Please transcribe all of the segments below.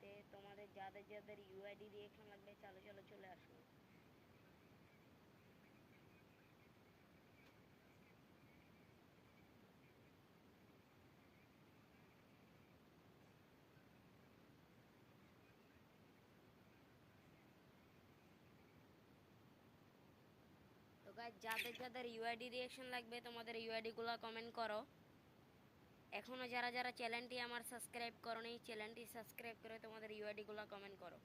খেলতে তোমাদের যাদের যাদের ইউআইডি রিয়েকশন লাগবে, চলো চলো, চলে আসো। তো গাইজ যাদের যাদের ইউআইডি রিয়েকশন লাগবে, তোমাদের ইউআইডি গুলো কমেন্ট করো। এখনও যারা যারা চ্যানেলটি আমার সাবস্ক্রাইব করনি চ্যানেলটি সাবস্ক্রাইব করে তোমাদের ইউআইডি গুলো কমেন্ট করো।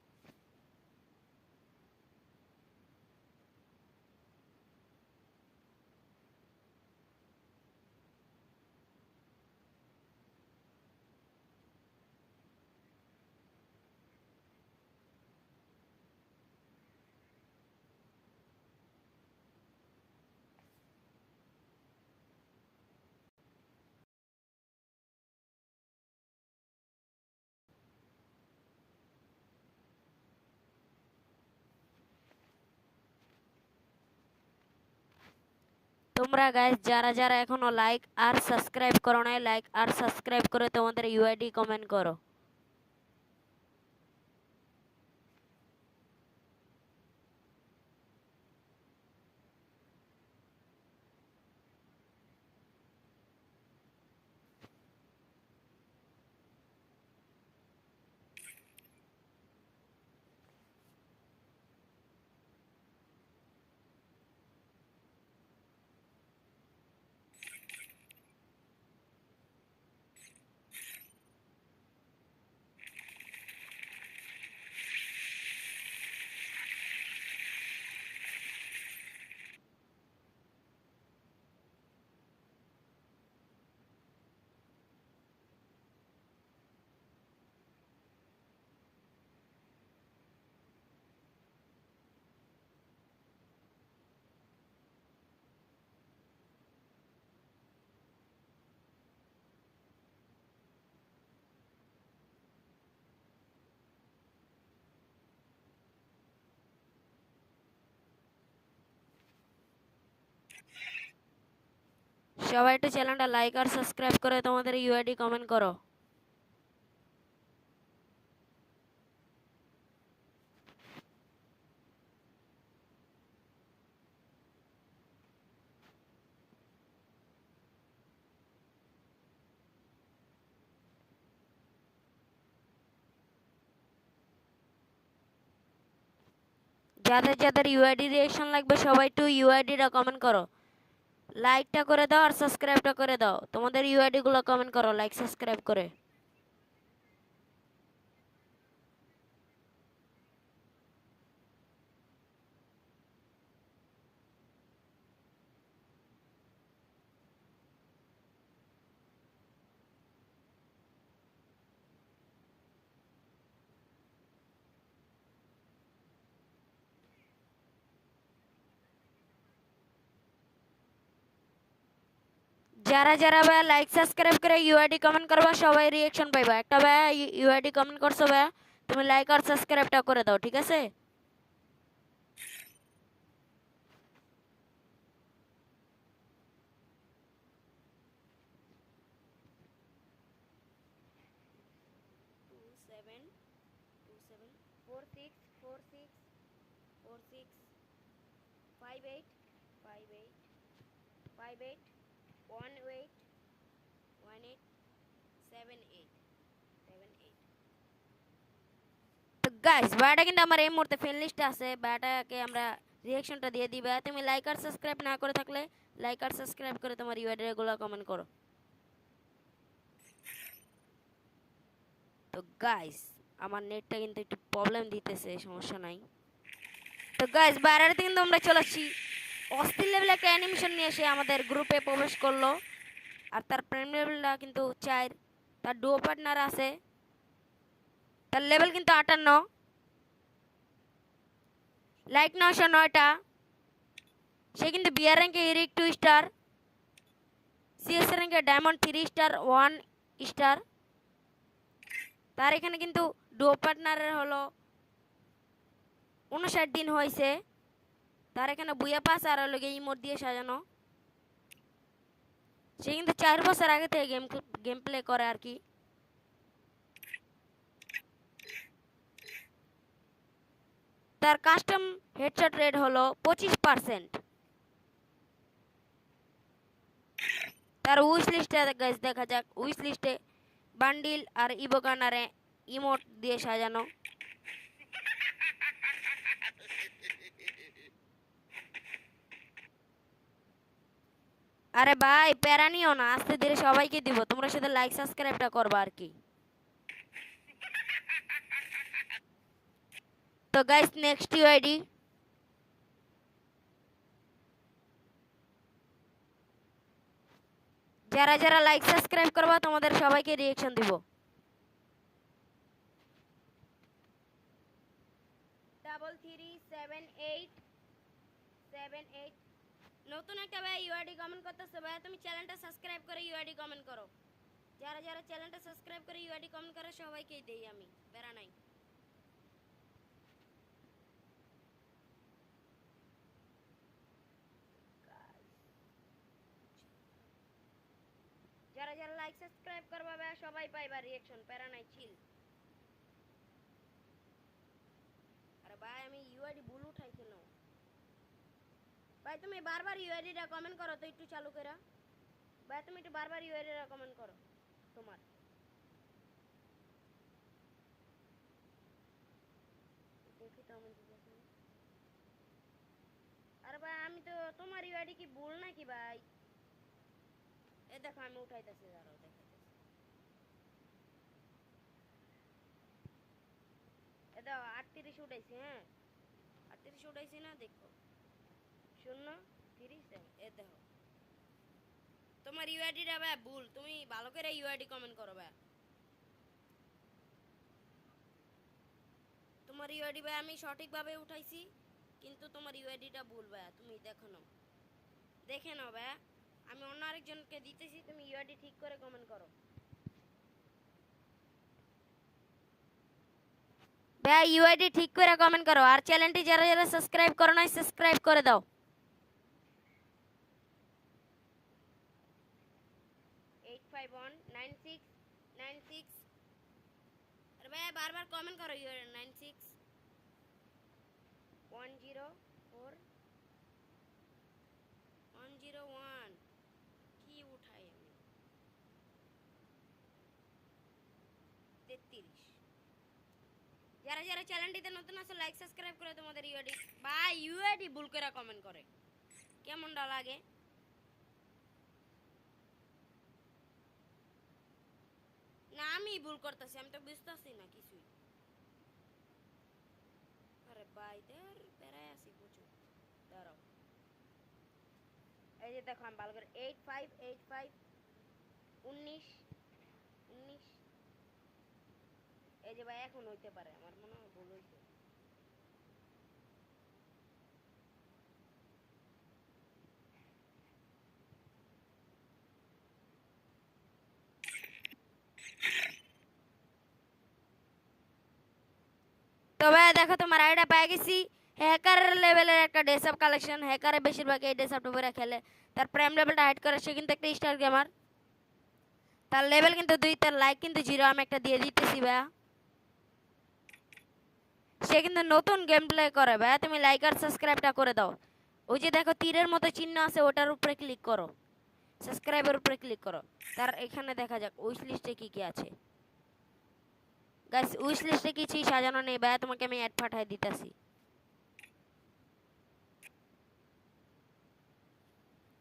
তোমরা গাইজ যারা যারা এখনও লাইক আর সাবস্ক্রাইব করো নাই লাইক আর সাবস্ক্রাইব করে তোমাদের ইউআইডি কমেন্ট করো। সবাই একটু চ্যানেলটা লাইক আর সাবস্ক্রাইব করে তোমাদের ইউআইডি কমেন্ট করো। যাদের যাদের ইউআইডি রিয়েকশন লাগবে, সবাই একটু ইউআইডিটা কমেন্ট করো। লাইকটা করে দাও আর সাবস্ক্রাইবটা করে দাও। তোমাদের ইউআইডিগুলো কমেন্ট করো লাইক সাবস্ক্রাইব করে। যারা যারা ভাই লাইক সাবস্ক্রাইব করে ইউআইডি কমেন্ট করবা, সবাই রিঅ্যাকশন পাইবা। একটা ভাই ইউআইডি কমেন্ট করছ ভাই, তুমি লাইক আর সাবস্ক্রাইবটা করে দাও, ঠিক আছে two seven two seven four six four six four six five eight five eight five eight one eight one eight seven eight seven eight তো গাইস বাটা কিন্তু আমার এই মুহূর্তে ফ্রেন্ড আছে। বাটাকে আমরা রিয়াকশনটা দিয়ে দিবা। তুমি লাইক আর সাবস্ক্রাইব না করে থাকলে লাইক আর সাবস্ক্রাইব করে তোমার ইউআইডিগুলো কমেন্ট করো। তো গাইস আমার নেটটা কিন্তু একটু প্রবলেম দিতেছে, সমস্যা নাই। তো গাইস বাইরেতে কিন্তু আমরা চলে আসছি। অস্থির লেভেলে একটা অ্যানিমেশন নিয়ে এসে আমাদের গ্রুপে প্রবেশ করল। আর তার প্রেম লেভেলটা কিন্তু চার। তার ডুও পার্টনার আছে। তার লেভেল কিন্তু আটান্ন। লাইক নশো নয়টা সে কিন্তু বিয়ার র্যাঙ্কে ইরিক টু স্টার সিএস র্যাঙ্কে diamond three star one star তার এখানে কিন্তু ডুও পার্টনারের হলো উনষাট দিন হয়েছে। তার এখানে বুয়া পাস আর হলো ইমোট দিয়ে সাজানো। সে কিন্তু চার বছর আগে থেকে গেম গেম প্লে করে আর কি। তার কাস্টম হেডশট রেট হলো পঁচিশ পার্সেন্ট তার উইশ লিস্টে গাইস দেখা যাক উইশ লিস্টে বান্ডিল আর ইবোগানারে ইমোট দিয়ে সাজানো। আরে ভাই, প্যারা নিও না, আস্তে ধীরে সবাইকে দিব, তোমরা শুধু লাইক সাবস্ক্রাইবটা করবা আর কি। তো গাইস নেক্সট ইউআইডি যারা যারা লাইক সাবস্ক্রাইব করবা, তোমাদের সবাইকে রিয়েকশন দিব। Double three seven eight seven eight নতুন একটা ভাই ইউআইডি কমেন্ট করতেছে। ভাই তুমি চ্যানেলটা সাবস্ক্রাইব করে ইউআইডি কমেন্ট করো। যারা যারা চ্যানেলটা সাবস্ক্রাইব করে ইউআইডি কমেন্ট করে, সবাইকেই দেই আমি। প্যারা নাই। যারা যারা লাইক সাবস্ক্রাইব করবা সবাই পাইবা রিঅ্যাকশন প্যারা নাই চিল আরে ভাই, আমি ইউআইডি ভুল উঠাইছিল ভাই, তুমি বারবার ইউআইডিটা কমেন্ট করো তো একটু চালু করে ভাই, তুমি একটু বারবার ইউআইডিটা কমেন্ট করো তোমার। দেখি তো আমি আরে ভাই, আমি তো তোমার ইউআইডি কি ভুল নাকি ভাই? এ দেখো, আমি উঠাইতেছি, দাঁড়াও, দেখাইতেছি। এ দেখো আটত্রিশ উঠাইছি হ্যাঁ? আটত্রিশ উঠাইছি না, দেখো। শূন্য সেভেন এ দেখো। তোমার ইউআইডিটা ভাই ভুল, তুমি ভালো করে ইউআইডি কমেন্ট করো ভাই। তোমার ইউআইডি ভাই, আমি সঠিকভাবে উঠাইছি, কিন্তু তোমার ইউআইডিটা ভুল ভাই, তুমি দেখো নাও দেখে নাও ভাই। আমি অন্য আরেকজনকে দিতেছি তুমি ইউআইডি ঠিক করে কমেন্ট করো। ভাই ইউআইডি ঠিক করে কমেন্ট করো আর চ্যানেলটি যারা যারা সাবস্ক্রাইব করো নাই সাবস্ক্রাইব করে দাও। Eight five one nine six nine six আরে ভাই বারবার কমেন্ট করো your nine six one zero four one zero one কি উঠাই আমি তেত্রিশ যারা যারা চ্যানেলটিতে নতুন আছে লাইক সাবস্ক্রাইব করে তোমাদের ইউআইডি বা ইউআইডি ভুল করে কমেন্ট করে। কেমনটা লাগে? না, আমি ভুল করতেছি, আমি তো বুঝতেছি না কিছুই। আরে ভাই দের বেড়াই আছি প্রচুর। দাঁড়াও। এই যে দেখো, আমি ভালো করে এইট ফাইভ এইট ফাইভ উনিশ এই যে ভাই, এখন হইতে পারে, আমার মনে হয় ভুল হইছে। তো দেখো তোমার আইডা পেয়ে গেছি। হ্যাকার লেভেলের একটা ডেসআপ কালেকশন হ্যাকারে বেশিরভাগ এই ডেসআপটা পরে খেলে। তার প্রাইম লেভেলটা হাইড করে, সে কিন্তু একটা স্টার গেমার তার লেভেল কিন্তু দুই, তার লাইক কিন্তু জিরো আমি একটা দিয়ে দিতেছি ভাইয়া। সে কিন্তু নতুন গেম প্লে করে, ভাইয়া। তুমি লাইক আর সাবস্ক্রাইবটা করে দাও। ওই যে দেখো, তীরের মতো চিহ্ন আছে, ওটার উপরে ক্লিক করো। সাবস্ক্রাইবের উপরে ক্লিক করো। তার এখানে দেখা যাক উইশ লিস্টে কি কি আছে। গাইস উইশ লিস্টে কিছুই সাজানো নেই, ভাইয়া। তোমাকে আমি অ্যাড পাঠাই দিতেছি।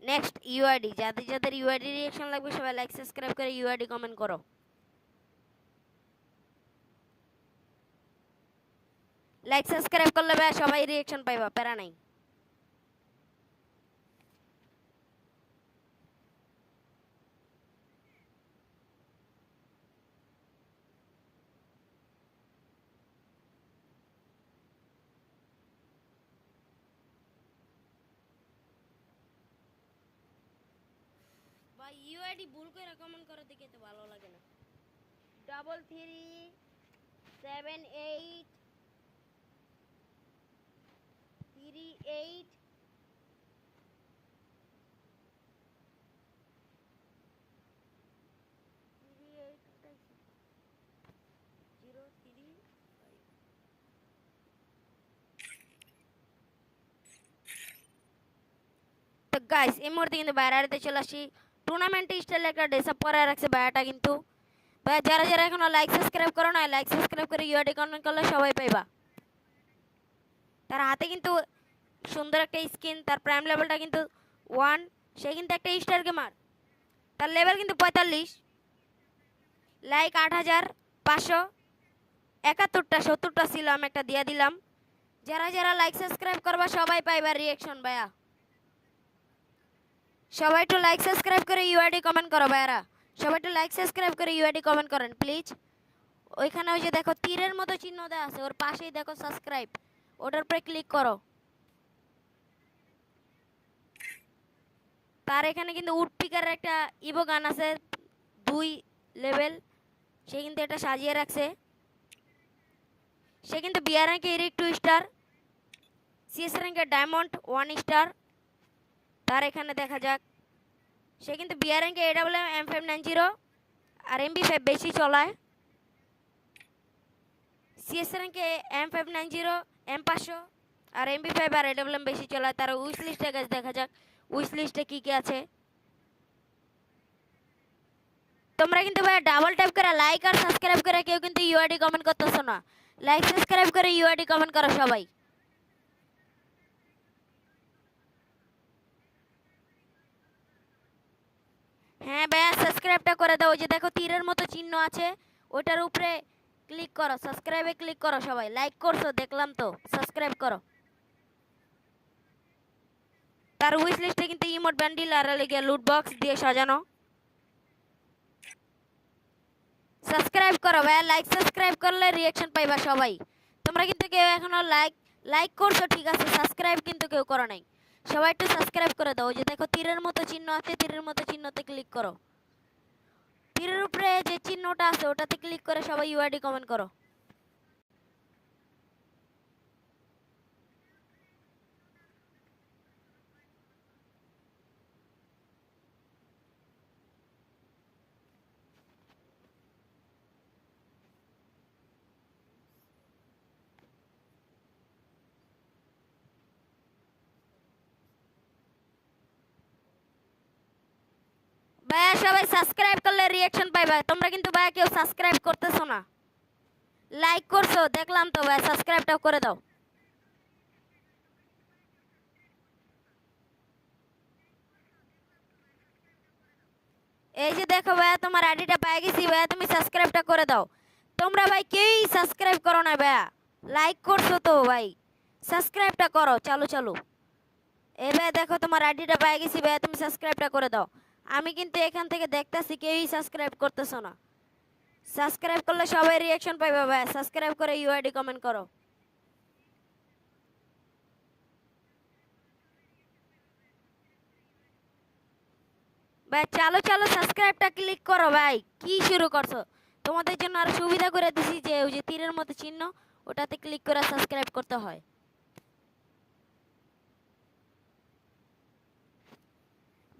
নেক্সট ইউআইডি যাদের যাদের ইউআইডি রিঅ্যাকশন লাগবে, সবাই লাইক সাবস্ক্রাইব করে ইউআইডি কমেন্ট করো। লাইক সাবস্ক্রাইব করলে ভাই সবাই রিঅ্যাকশন পাইবা প্যারা নাই। বা ইউআইডি ভুল করে কমেন্ট করে দেখে তো ভালো লাগে না। Double three seven eight three eight zero, three guys ये मोर दिन बाहर आ रहे थे चलो अच्छी टूर्नामेंट टीस्टर लेकर डिसअपॉर्ट आ रहा है बाहर टाइम तो बाय जरा जरा कौन लाइक सब्सक्राइब करो ना लाइक सब्सक्राइब करें यू आर डी कौन कौन कल शोवाई हाथे किंतु সুন্দর একটা স্কিন তার প্রাইম লেভেলটা কিন্তু ওয়ান সে কিন্তু একটা স্টার গেমার তার লেভেল কিন্তু পঁয়তাল্লিশ। লাইক আট হাজার পাঁচশো একাত্তরটা, সত্তরটা ছিল, আমি একটা দিয়ে দিলাম। যারা যারা লাইক সাবস্ক্রাইব করবা, সবাই পাইবা রিয়াকশন ভাইয়া। সবাই একটু লাইক সাবস্ক্রাইব করে ইউআইডি কমেন্ট করো, ভাইয়ারা। সবাই একটু লাইক সাবস্ক্রাইব করে ইউআইডি কমেন্ট করেন প্লিজ ওইখানে ওই যে দেখো তীরের মতো চিহ্ন দেওয়া আছে, ওর পাশেই দেখো সাবস্ক্রাইব ওটার উপরে ক্লিক করো। তার এখানে কিন্তু উড পিকারের একটা ইভো গান আছে, দুই লেভেল। সে কিন্তু এটা সাজিয়ে রাখছে। সে কিন্তু বিয়ার র্যাঙ্কে এরিক টু স্টার সিএস র্যাঙ্কে ডায়মন্ড ওয়ান স্টার তার এখানে দেখা যাক। সে কিন্তু বিয়ার র্যাঙ্কে a double M five nine zero R MB five বেশি চলায়। সিএস র্যাঙ্কে M five nine zero M পাঁচশো আর এমবি ফাইভ আর এডাবল এম বেশি চলায়। তার উইশ লিস্টে কাছে দেখা যাক। উইশ লিস্টে কী কী আছে? তোমরা কিন্তু ভাই ডাবল ট্যাপ করে লাইক আর সাবস্ক্রাইব করে কেউ কিন্তু ইউআইডি কমেন্ট করতেছো না। লাইক সাবস্ক্রাইব করে ইউআইডি কমেন্ট করো সবাই। হ্যাঁ ভাইয়া সাবস্ক্রাইবটা করে দাও। ওই যে দেখো তীরের মতো চিহ্ন আছে। ওটার উপরে ক্লিক করো। সাবস্ক্রাইবে ক্লিক করো সবাই। লাইক করছ, দেখলাম তো। সাবস্ক্রাইব করো। তার উইশ লিস্টে কিন্তু ইমোট ব্যান্ডিল আর লেগে লুট বক্স দিয়ে সাজানো। সাবস্ক্রাইব করো ভাইয়া লাইক সাবস্ক্রাইব করলে রিয়াকশন পাইবা সবাই। তোমরা কিন্তু কেউ এখনও লাইক লাইক করছ, ঠিক আছে সাবস্ক্রাইব কিন্তু কেউ করো নাই। সবাই একটু সাবস্ক্রাইব করে দাও যে দেখো তীরের মতো চিহ্ন আছে, তীরের মতো চিহ্নতে ক্লিক করো। তীরের উপরে যে চিহ্নটা আছে, ওটাতে ক্লিক করে সবাই ইউআইডি কমেন্ট করো। ভাইয়া, সবাই সাবস্ক্রাইব করলে রিয়াকশন পাইবা। তোমরা কিন্তু ভাইয়া কেউ সাবস্ক্রাইব করতেছো না। লাইক করছ, দেখলাম তো ভাইয়া সাবস্ক্রাইবটাও করে দাও। এই যে দেখো ভাইয়া, তোমার আইডিটা পেয়ে গেছি। ভাইয়া, তুমি সাবস্ক্রাইবটা করে দাও। তোমরা ভাই কেউই সাবস্ক্রাইব করো না ভাইয়া। লাইক করছ তো ভাই। সাবস্ক্রাইবটা করো, চালু চালু। এ ভাইয়া, দেখো তোমার আইডিটা পেয়ে গেছি। ভাইয়া, তুমি সাবস্ক্রাইবটা করে দাও। আমি কিন্তু এখান থেকে দেখতেছি কেউই সাবস্ক্রাইব করতেছো না। সাবস্ক্রাইব করলে সবাই রিয়াকশন পাইবে, ভাই। সাবস্ক্রাইব করে ইউআইডি কমেন্ট করো। ভাই, চালো চালো সাবস্ক্রাইবটা ক্লিক করো, ভাই। কি শুরু করছ? তোমাদের জন্য আর সুবিধা করে দিছি যে, ওই যে তীরের মতো চিহ্ন, ওটাতে ক্লিক করে সাবস্ক্রাইব করতে হয়।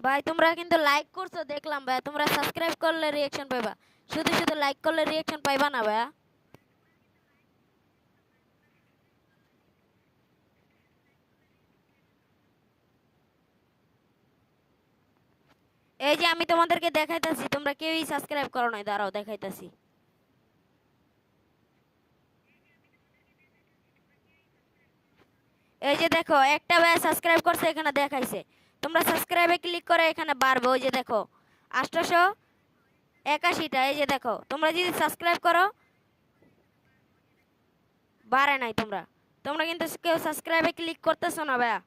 ভাই, তোমরা কিন্তু লাইক করছ, দেখলাম ভাই। তোমরা সাবস্ক্রাইব করলে রিয়াকশন পাইবা। শুধু শুধু লাইক করলে রিয়াকশন পাইবা না ভাইয়া। এই যে আমি তোমাদেরকে দেখাইতাছি, তোমরা কেউই সাবস্ক্রাইব করো নাই, দাঁড়াও দেখাইতাছি। এই যে দেখো, একটা ভাই সাবস্ক্রাইব করছে, এখানে দেখাইছে। তোমরা সাবস্ক্রাইবে ক্লিক করে এখানে বাড়বে, ওই যে দেখো। আটশোশো একাশিটা, এই যে দেখো। তোমরা যদি সাবস্ক্রাইব করো, বাড়ে নাই তোমরা। তোমরা কিন্তু কেউ সাবস্ক্রাইবে ক্লিক করতেছো না, ভাইয়া।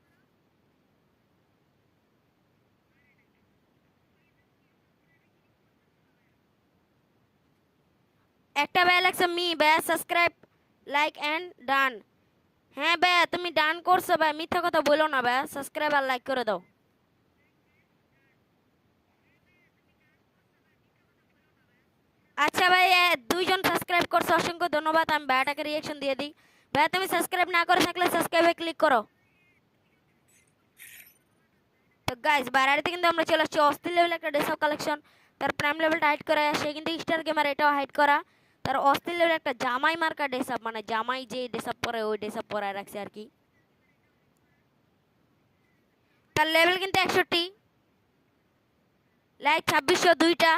একটা ভাইয়া লাগছে মি, ভাইয়া, সাবস্ক্রাইব, লাইক অ্যান্ড ডান। হ্যাঁ ভাইয়া, তুমি ডান করছ ভাই মিথ্যা কথা বলো না, ভাইয়া। সাবস্ক্রাইব আর লাইক করে দাও আচ্ছা ভাই এ, দুইজন সাবস্ক্রাইব করছ, অসংখ্য ধন্যবাদ। আমি ভাইয়াটাকে রিয়াকশন দিয়ে দিই। ভাইয়া তুমি সাবস্ক্রাইব না করে থাকলে সাবস্ক্রাইবে ক্লিক করো। তো গাইস বাইরে কিন্তু আমরা চলে আসছি। অস্থির লেভেল একটা ডেসঅপ কালেকশন তার প্রাইম লেভেলটা হাইড করা। সে কিন্তু স্টার গেমার এটাও হাইড করা। তার অস্থির লেভেল একটা জামাই মার্কা ডেসআপ মানে জামাই যে ডেসআপ পরে, ওই ডেসআপ পরায় রাখছে আর কি। তার লেভেল কিন্তু একষট্টি। লাইক ছাব্বিশশো দুইটা।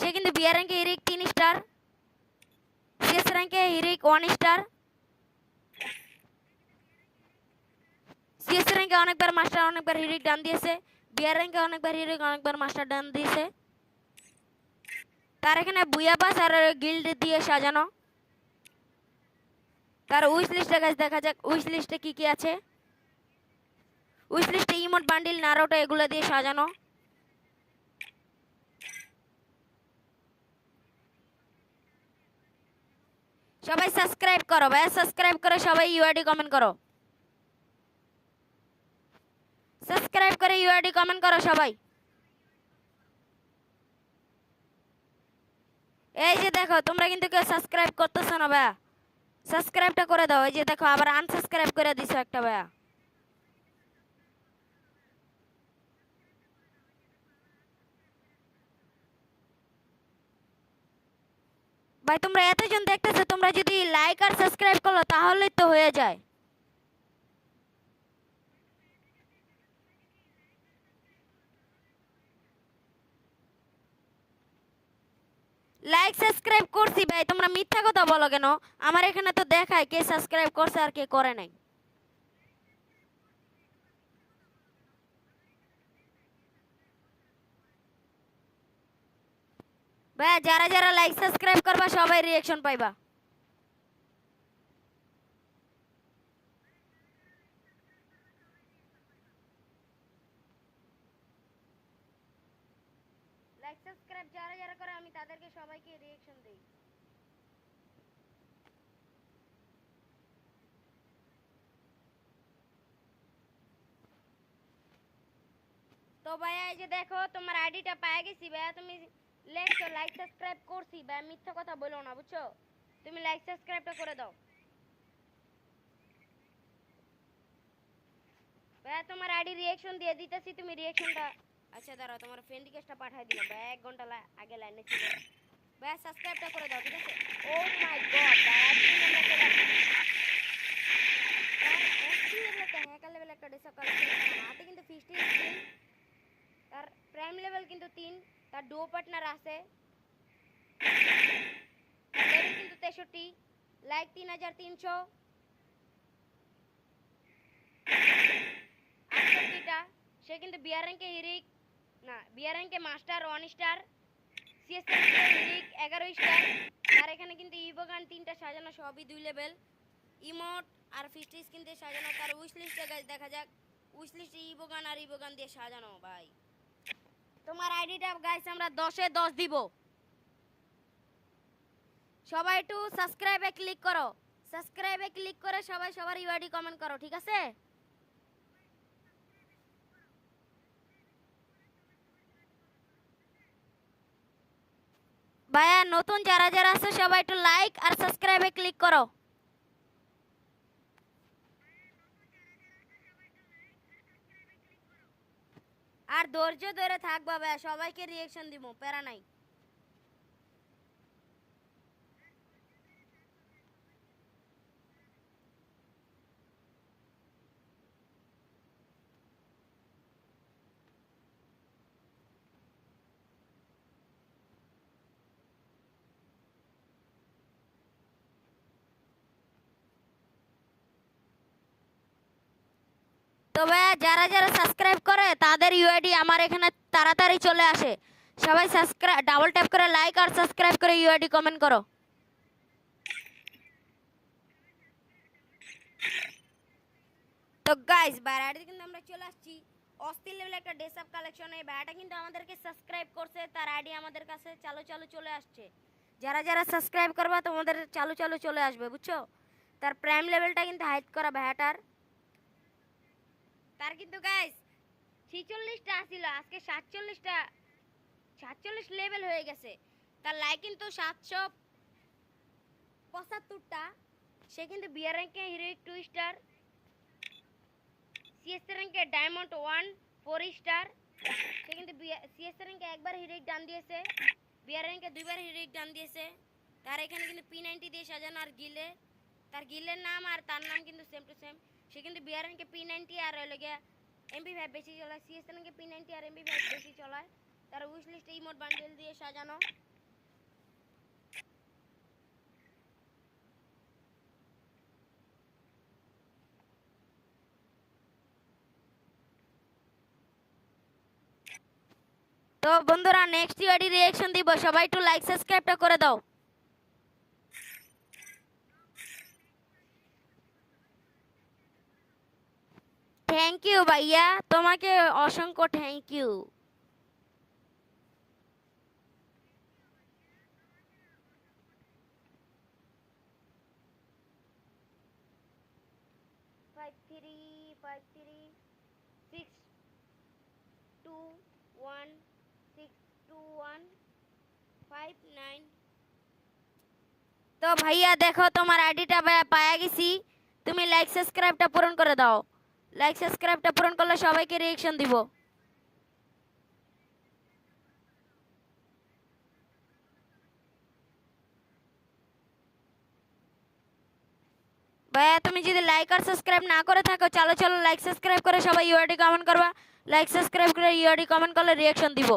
সে কিন্তু বিয়ার র্যাঙ্কে হিরিক তিন স্টার সিএস র্যাঙ্কে হিরিক ওয়ান স্টার সিএস র্যাঙ্কে অনেকবার মাস্টার, অনেকবার হিরিক ডান দিয়েছে বিয়ার র্যাঙ্কে অনেকবার হিরিক অনেকবার মাস্টার ডান দিয়েছে। তার এখানে বুয়া পাস আর গিল্ড দিয়ে সাজানো। তার উইশ লিস্টে গাছ দেখা যাক উইশ লিস্টে কী কী আছে। উইশ লিস্টে ইমোট বান্ডিল, নারোটা এগুলো দিয়ে সাজানো। সবাই সাবস্ক্রাইব করো ভাই সাবস্ক্রাইব করে সবাই ইউআইডি কমেন্ট করো। সাবস্ক্রাইব করে ইউআইডি কমেন্ট করো সবাই। এই যে দেখো, তোমরা কিন্তু কেউ সাবস্ক্রাইব করতেছো না, ভাইয়া। সাবস্ক্রাইবটা করে দাও, এই যে দেখো, আবার আনসাবস্ক্রাইব করে দিছো একটা, ভাইয়া। ভাই, তোমরা এতজন দেখতেছো, তোমরা যদি লাইক আর সাবস্ক্রাইব করো তাহলে তো হয়ে যায়। লাইক সাবস্ক্রাইব করছি ভাই, তোমরা মিথ্যা কথা বলো কেন? আমার এখানে তো দেখায় কে সাবস্ক্রাইব করছে আর কে করে নাই। ভাই যারা যারা লাইক সাবস্ক্রাইব করবা, সবাই রিয়াকশন পাইবা। লাইক সাবস্ক্রাইব যারা যারা করে, আমি তাদেরকে সবাইকে রিয়াকশন দেই। তো ভাইয়া, এই যে দেখো, তোমার আইডিটা পেয়ে গেছি। ভাইয়া, তুমি লেখছো লাইক সাবস্ক্রাইব করছি ভাইয়া মিথ্যা কথা বলো না, বুঝছ? তুমি লাইক সাবস্ক্রাইবটা করে দাও। ভাইয়া তোমার আইডি রিয়াকশন দিয়ে দিতেছি, তুমি রিয়াকশনটা আচ্ছা দাঁড়াও, তোমার ফ্রেন্ড রিকোয়েস্টটা পাঠিয়ে দিলাম ভাইয়া এক ঘণ্টা আগে লাইনে ছিল। ভাইয়া সাবস্ক্রাইবটা করে দাও, ঠিক আছে? ও মাই গড একটা কালেকশন হাতে কিন্তু ফিস্টি তার প্রাইম লেভেল কিন্তু তিন। তার ডো পার্টনার আছে। কিন্তু তেষট্টি লাইক তিন হাজার তিনশো। আটষট্টিটা, সে কিন্তু বিয়ার র্যাঙ্কে হিরিক না BR master one star CS heroic এগারো স্টার আর এখানে কিন্তু ইভোগান তিনটা সাজানো, সবই দুই লেভেল ইমোট আর ফিস্টিস কিন্তু সাজানো, তার উইশ লিস্টে দেখা যাক। উইশ লিস্টে ইভোগান আর ইভোগান দিয়ে সাজানো, ভাই। তোমার আইডিটা গাইস আমরা দশে দশ দিব। সবাই একটু সাবস্ক্রাইবে ক্লিক করো। সাবস্ক্রাইবে ক্লিক করে সবাই সবার ইউআইডি কমেন্ট করো, ঠিক আছে? ভাইয়া, নতুন যারা যারা আছে, সবাই একটু লাইক আর সাবস্ক্রাইবে ক্লিক করো। আর ধৈর্য ধরে থাকব সবাইকে রিয়েকশন দিব প্যারা নাই। তো ভাইয়া যারা যারা সাবস্ক্রাইব করে, তাদের ইউআইডি আমার এখানে তাড়াতাড়ি চলে আসে। সবাই সাবস্ক্রাইব ডাবল ট্যাপ করে লাইক আর সাবস্ক্রাইব করে ইউআইডি কমেন্ট করো। তো গাইস বাইরে কিন্তু আমরা চলে আসছি। অস্থির লেভেল একটা ডেস আপ কালেকশন এই ভাইয়াটা কিন্তু আমাদেরকে সাবস্ক্রাইব করছে, তার আইডি আমাদের কাছে চালু চালু চলে আসছে। যারা যারা সাবস্ক্রাইব করবা, তোমাদের চালু চালু চলে আসবে, বুঝছ? তার প্রাইম লেভেলটা কিন্তু হাইট করা ভাইয়াটার। তার কিন্তু গাইস ছিচল্লিশটা আসছিল আজকে সাতচল্লিশটা, সাতচল্লিশ লেভেল হয়ে গেছে। তার লাইক কিন্তু সাতশো পঁচাত্তরটা, সে কিন্তু বিয়ার র্যাঙ্কে হিরোইক টু স্টার সিএস র্যাঙ্কে ডায়মন্ড ওয়ান ফোর স্টার সে কিন্তু সিএস র্যাঙ্কে একবার হিরোইক ডান দিয়েছে বিয়ার র্যাঙ্কে দুইবার হিরোইক ডান দিয়েছে। তার এখানে কিন্তু পি নাইনটি দিয়ে সাজানো আর গিলে, তার গিলের নাম আর তার নাম কিন্তু সেম টু সেম সে কিন্তু বিআরএনকে পি নাইনটি আর হলো গিয়া এমপি ফাইভ বেশি চলায় সিএসএনকে পি নাইনটি আর এমপি ফাইভ বেশি চলায় তার উইশ লিস্টে ইমোট বান্ডেল দিয়ে সাজানো তো বন্ধুরা নেক্সট ইউআইডি রিঅ্যাকশন দিব সবাই একটু লাইক সাবস্ক্রাইবটা করে দাও থ্যাংক ইউ ভাইয়া তোমাকে অসংখ্য thank you five three five three six two one six two one five nine তো ভাইয়া দেখো তোমার আইডিটা পায়া গেছি তুমি লাইক সাবস্ক্রাইবটা পূরণ করে দাও লাইক সাবস্ক্রাইবটা পূরণ করলে সবাইকে রিয়েকশন দিব। ভাইয়া, তুমি যদি লাইক আর সাবস্ক্রাইব না করে থাকো, চলো চলো লাইক সাবস্ক্রাইব করে সবাই ইউআরডি কমেন্ট করবা। লাইক সাবস্ক্রাইব করে ইউআরডি কমেন্ট করলে রিয়াকশন দিব।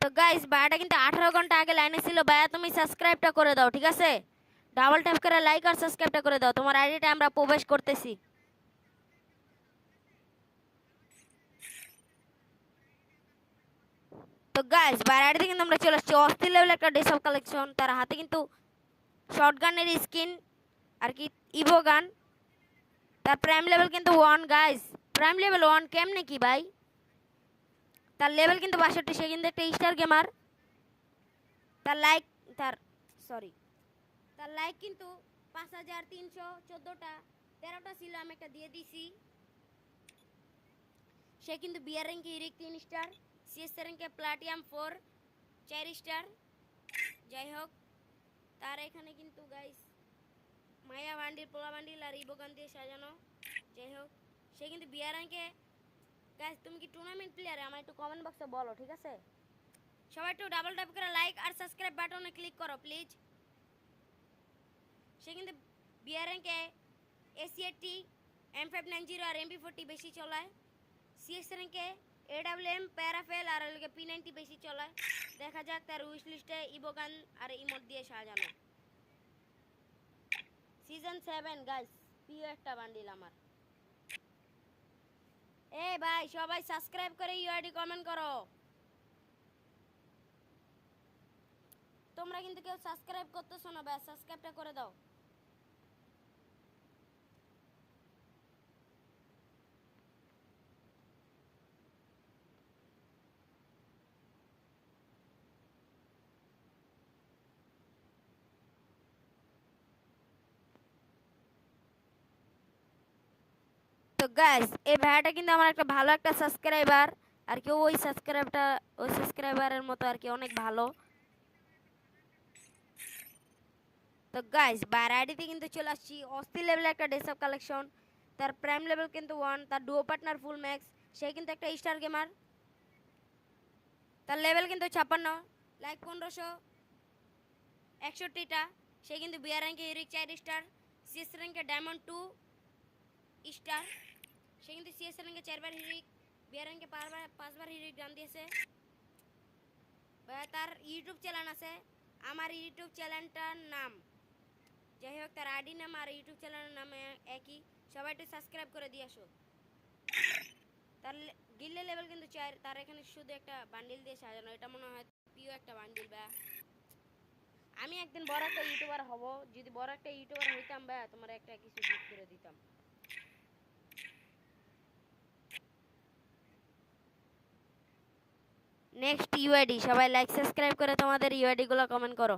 তো গাইস ভাইয়াটা কিন্তু আঠারো ঘণ্টা আগে লাইনে ছিল। ভাইয়া, তুমি সাবস্ক্রাইবটা করে দাও, ঠিক আছে? ডাবল ট্যাপ করে লাইক আর সাবস্ক্রাইবটা করে দাও। তোমার আইডিটা আমরা প্রবেশ করতেছি। তো গাইস বাইরে কিন্তু আমরা চলে আসছি। অস্থির লেভেল একটা ডেস অফ কালেকশন তার হাতে কিন্তু শর্ট গানের স্কিন আর কি ইভো গান তার প্রাইম লেভেল কিন্তু one guys prime level one কেমনে কি ভাই? তার লেভেল কিন্তু বাষট্টি। সে কিন্তু একটা স্টার গেমার তার লাইক তার সরি তার লাইক কিন্তু পাঁচ হাজার তিনশো চোদ্দোটা, তেরোটা ছিল, আমি একটা দিয়ে দিছি। সে কিন্তু বিয়ার র্যাঙ্কে ইরিক তিন স্টার সিএস র্যাঙ্কে প্লাটিয়াম ফোর চার স্টার যাই হোক, তার এখানে কিন্তু গাইস মায়া বান্ডিল, পোলা বান্ডিল আর ইবোগান দিয়ে সাজানো। যাই হোক, সে কিন্তু বিয়ার র্যাঙ্কে গাইস তুমি কি টুর্নামেন্ট প্লেয়ার আমার একটু কমেন্ট বক্সে বলো, ঠিক আছে? সবাই একটু ডাবল ট্যাপ করে লাইক আর সাবস্ক্রাইব বাটনে ক্লিক করো প্লিজ সে কিন্তু বিয়ার র্যাঙ্কে AC eighty M five nine zero আর এমবি ফোরটি বেশি চলায়। সিএস র্যাঙ্কে এডাব্লিউএম প্যারাফেল আর ওইদিকে পি নাইনটি বেশি চলায়। দেখা যাক তার উইশ লিস্টে ইবোগান আর ইমোট দিয়ে সাজানো। সিজন সেভেন গাইস প্রিয় একটা বান্ডিল আমার। এ ভাই, সবাই সাবস্ক্রাইব করে ইউআইডি কমেন্ট করো। তোমরা কিন্তু কেউ সাবস্ক্রাইব করতেছো না ভাই সাবস্ক্রাইবটা করে দাও। তো গাইস এই ভাইয়াটা কিন্তু আমার একটা ভালো একটা সাবস্ক্রাইবার আর কি ওই সাবস্ক্রাইবটা ওই সাবস্ক্রাইবারের মতো আর কি অনেক ভালো। তো গাইস বাইরে আইডিতে কিন্তু চলে আসছি। অস্থির লেভেলে একটা ডেসঅপ কালেকশন তার প্রাইম লেভেল কিন্তু ওয়ান তার ডুও পার্টনার ফুল ম্যাক্স সে কিন্তু একটা স্টার গেমার তার লেভেল কিন্তু ছাপ্পান্ন। লাইক পনেরোশো। একষট্টিটা। সে কিন্তু বিয়ার র্যাঙ্কে ইউরিক চার স্টার সিএস র্যাঙ্কে ডায়মন্ড টু স্টার সে কিন্তু সিএস র্যাঙ্কে চারবার হিরিক র্যাঙ্কে পাঁচবার পাঁচবার হিরিক গান দিয়েছে। তার ইউটিউব চ্যানেল আছে। আমার ইউটিউব চ্যানেলটার নাম। যাই হোক, তার আইডি নাম আর ইউটিউব চ্যানেলের নাম একই। সবাই একটু সাবস্ক্রাইব করে দিয়ে আসো। তার গিল্লে লেভেল কিন্তু চার। তার এখানে শুধু একটা বান্ডিল দিয়ে সাজানো। এটা মনে হয় প্রিয় একটা বান্ডিল বা। আমি একদিন বড় একটা ইউটিউবার হব। যদি বড় একটা ইউটিউবার হইতাম, বা, তোমার একটা কিছু গিফট করে দিতাম। নেক্সট ইউআইডি সবাই লাইক সাবস্ক্রাইব করে তোমাদের ইউআইডি গুলো কমেন্ট করো।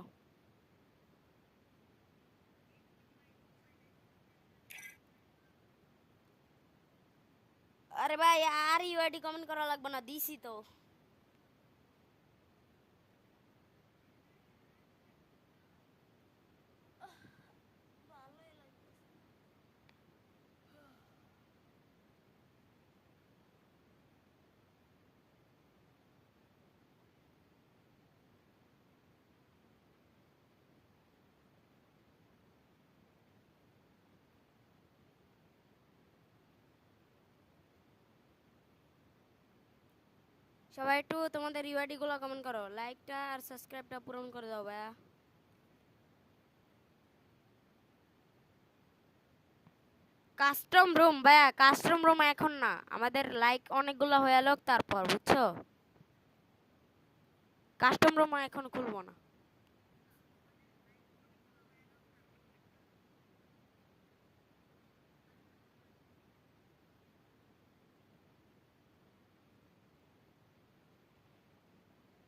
আরে ভাই, আর ইউআইডি কমেন্ট করা লাগবে না, দিছি তো। সবাই একটু তোমাদের রিওয়ার্ডিগুলো গুলো কমেন্ট করো। লাইকটা আর সাবস্ক্রাইবটা পূরণ করে দাও, ভাইয়া। কাস্টম রুম ভাইয়া কাস্টম রুম এখন না। আমাদের লাইক অনেকগুলো হয়ে লোক তারপর, বুঝছ? কাস্টম রুম এখন খুলবো না।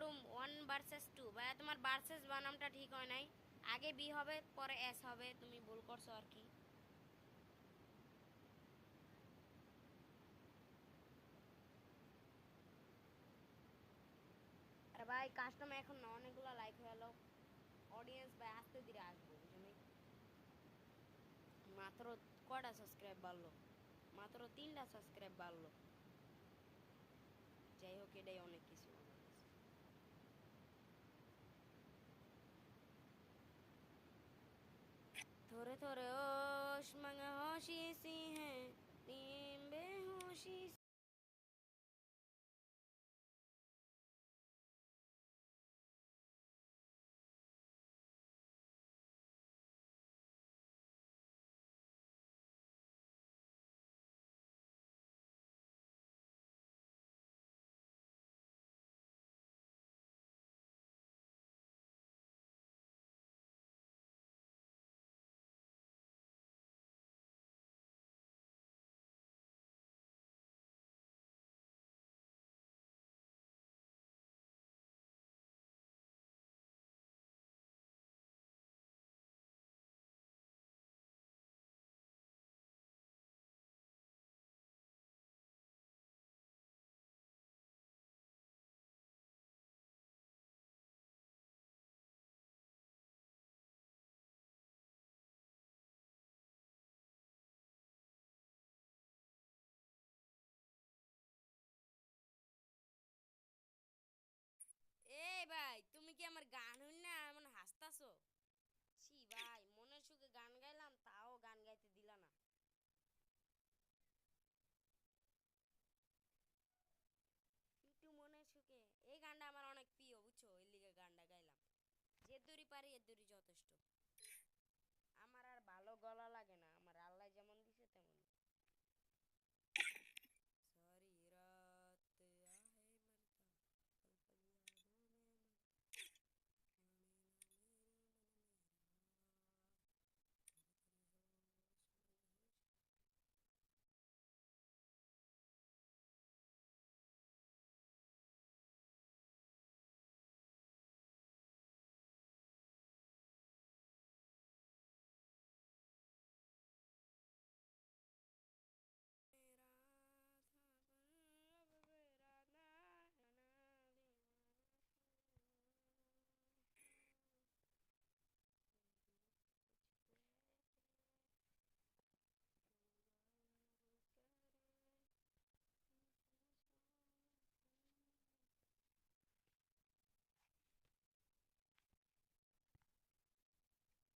রুম ওয়ান ভার্সেস টু ভাইয়া, তোমার ভার্সেস বানামটা ঠিক হয় নাই। আগে বি হবে, পরে এস হবে। তুমি ভুল করছ আর কি। আরে ভাই কাস্টম এখন না, অনেকগুলো লাইক হয়ে গেল। অডিয়েন্স ভাই, আস্তে ধীরে আসব বুঝলি মাত্র কটা সাবস্ক্রাইব বাড়লো? মাত্র তিনটা সাবস্ক্রাইব বাড়লো। যাই হোক, এটাই অনেক थोड़े थोड़े होश मंग होशी सी हैं नीम बेहोशी কি আমার গান হইন না? এমন হাসতাছো? ছি ভাই, মনের সুখে গান গাইলাম, তাও গান গাইতে দিলা না। একটু মনের সুখে। এই গানটা আমার অনেক প্রিয়, বুঝছ? এই লিগে গানটা গাইলাম। যে দূরি পারি এর দূরি যথেষ্ট। আমার আর ভালো গলা